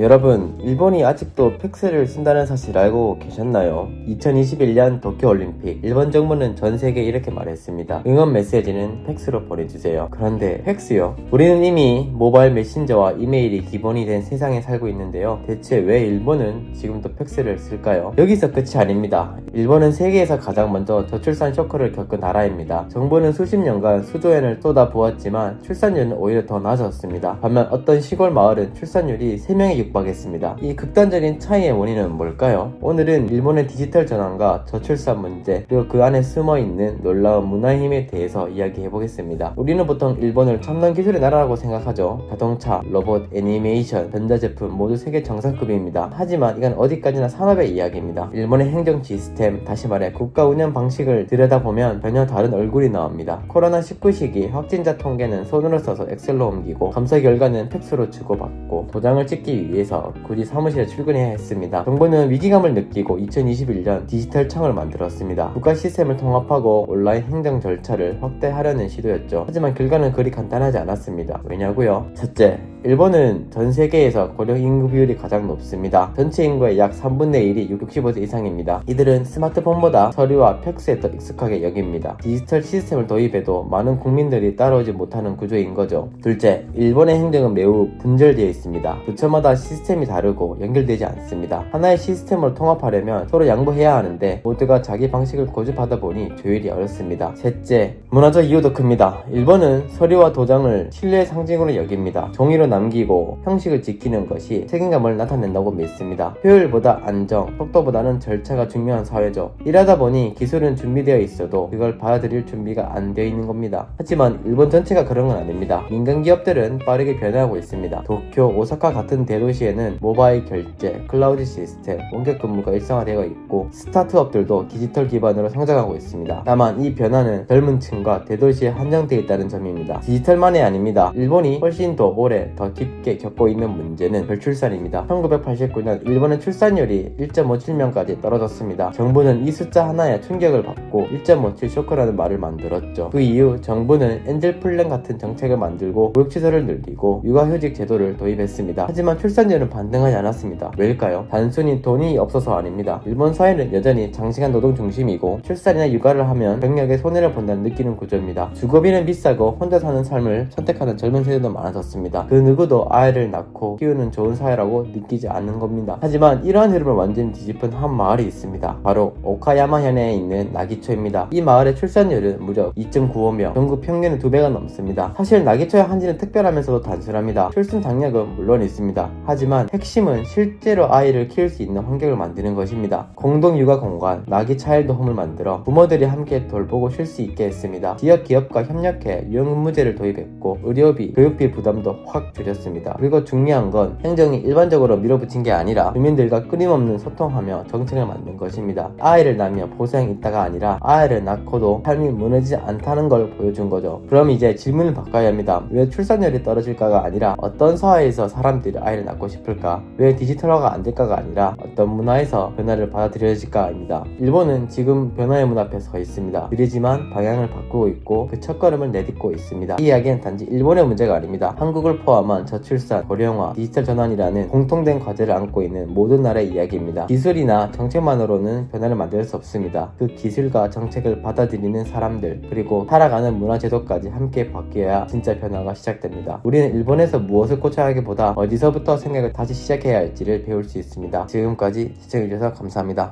여러분, 일본이 아직도 팩스를 쓴다는 사실 알고 계셨나요? 2021년 도쿄올림픽, 일본 정부는 전 세계에 이렇게 말했습니다. 응원 메시지는 팩스로 보내주세요. 그런데 팩스요? 우리는 이미 모바일 메신저와 이메일이 기본이 된 세상에 살고 있는데요. 대체 왜 일본은 지금도 팩스를 쓸까요? 여기서 끝이 아닙니다. 일본은 세계에서 가장 먼저 저출산 쇼크를 겪은 나라입니다. 정부는 수십 년간 수조엔을 쏟아 부었지만 출산율은 오히려 더 낮았습니다. 반면 어떤 시골 마을은 출산율이 3명에 육박했습니다. 이 극단적인 차이의 원인은 뭘까요? 오늘은 일본의 디지털 전환과 저출산 문제 그리고 그 안에 숨어 있는 놀라운 문화의 힘에 대해서 이야기해 보겠습니다. 우리는 보통 일본을 첨단 기술의 나라라고 생각하죠. 자동차, 로봇, 애니메이션, 전자제품 모두 세계 정상급입니다. 하지만 이건 어디까지나 산업의 이야기입니다. 일본의 행정 시스템, 다시 말해 국가 운영 방식을 들여다보면 전혀 다른 얼굴이 나옵니다. 코로나19 시기 확진자 통계는 손으로 써서 엑셀로 옮기고 검사 결과는 팩스로 주고받고 도장을 찍기 위해 서 굳이 사무실에 출근해야 했습니다. 정부는 위기감을 느끼고 2021년 디지털 청을 만들었습니다. 국가 시스템을 통합하고 온라인 행정 절차를 확대하려는 시도였죠. 하지만 결과는 그리 간단하지 않았습니다. 왜냐고요? 첫째, 일본은 전 세계에서 고령 인구 비율이 가장 높습니다. 전체 인구의 약 3분의 1이 65세 이상입니다. 이들은 스마트폰보다 서류와 팩스에 더 익숙하게 여깁니다. 디지털 시스템을 도입해도 많은 국민들이 따라오지 못하는 구조인 거죠. 둘째, 일본의 행정은 매우 분절되어 있습니다. 부처마다 시스템이 다르고 연결되지 않습니다. 하나의 시스템으로 통합하려면 서로 양보해야 하는데 모두가 자기 방식을 고집하다 보니 조율이 어렵습니다. 셋째, 문화적 이유도 큽니다. 일본은 서류와 도장을 신뢰의 상징으로 여깁니다. 종이로 남기고 형식을 지키는 것이 책임감을 나타낸다고 믿습니다. 효율보다 안정, 속도보다는 절차가 중요한 사회죠. 일하다 보니 기술은 준비되어 있어도 그걸 받아들일 준비가 안 되어 있는 겁니다. 하지만 일본 전체가 그런 건 아닙니다. 민간 기업들은 빠르게 변화하고 있습니다. 도쿄, 오사카 같은 대도시에는 모바일 결제, 클라우드 시스템, 원격 근무가 일상화되어 있고 스타트업들도 디지털 기반으로 성장하고 있습니다. 다만 이 변화는 젊은 층과 대도시에 한정되어 있다는 점입니다. 디지털만이 아닙니다. 일본이 훨씬 더 오래 더 깊게 겪고 있는 문제는 별출산입니다. 1989년 일본의 출산율이 1.57명까지 떨어졌습니다. 정부는 이 숫자 하나에 충격을 받고 1.57 쇼크라는 말을 만들었죠. 그 이후 정부는 엔젤 플랜 같은 정책을 만들고 보육 시설을 늘리고 육아휴직 제도를 도입했습니다. 하지만 출산율은 반등하지 않았습니다. 왜일까요? 단순히 돈이 없어서 아닙니다. 일본 사회는 여전히 장시간 노동 중심이고 출산이나 육아를 하면 병력에 손해를 본다는 느끼는 구조입니다. 주거비는 비싸고 혼자 사는 삶을 선택하는 젊은 세대도 많아졌습니다. 그 누구도 아이를 낳고 키우는 좋은 사회라고 느끼지 않는 겁니다. 하지만 이러한 흐름을 완전히 뒤집은 한 마을이 있습니다. 바로 오카야마 현에 있는 나기초입니다. 이 마을의 출산율은 무려 2.95명, 전국 평균의 두 배가 넘습니다. 사실 나기초의 한지는 특별하면서도 단순합니다. 출산 장려은 물론 있습니다. 하지만 핵심은 실제로 아이를 키울 수 있는 환경을 만드는 것입니다. 공동 육아 공간, 나기 차일드 홈을 만들어 부모들이 함께 돌보고 쉴 수 있게 했습니다. 지역 기업과 협력해 유형근무제를 도입했고 의료비, 교육비 부담도 확 줄였습니다. 그리고 중요한 건 행정이 일반적으로 밀어붙인 게 아니라 주민들과 끊임없는 소통하며 정책을 만든 것입니다. 아이를 낳으며 보상이 있다가 아니라 아이를 낳고도 삶이 무너지지 않다는 걸 보여준 거죠. 그럼 이제 질문을 바꿔야 합니다. 왜 출산율이 떨어질까가 아니라 어떤 사회에서 사람들이 아이를 낳고 싶을까? 왜 디지털화가 안 될까가 아니라 어떤 문화에서 변화를 받아들여질까입니다. 일본은 지금 변화의 문 앞에 서 있습니다. 느리지만 방향을 바꾸고 있고 그 첫걸음을 내딛고 있습니다. 이 이야기는 단지 일본의 문제가 아닙니다. 한국을 포함한 저출산, 고령화, 디지털 전환이라는 공통된 과제를 안고 있는 모든 나라의 이야기입니다. 기술이나 정책만으로는 변화를 만들 수 없습니다. 그 기술과 정책을 받아들이는 사람들 그리고 살아가는 문화 제도까지 함께 바뀌어야 진짜 변화가 시작됩니다. 우리는 일본에서 무엇을 고쳐야 하기보다 어디서부터 생각을 다시 시작해야 할지를 배울 수 있습니다. 지금까지 시청해주셔서 감사합니다.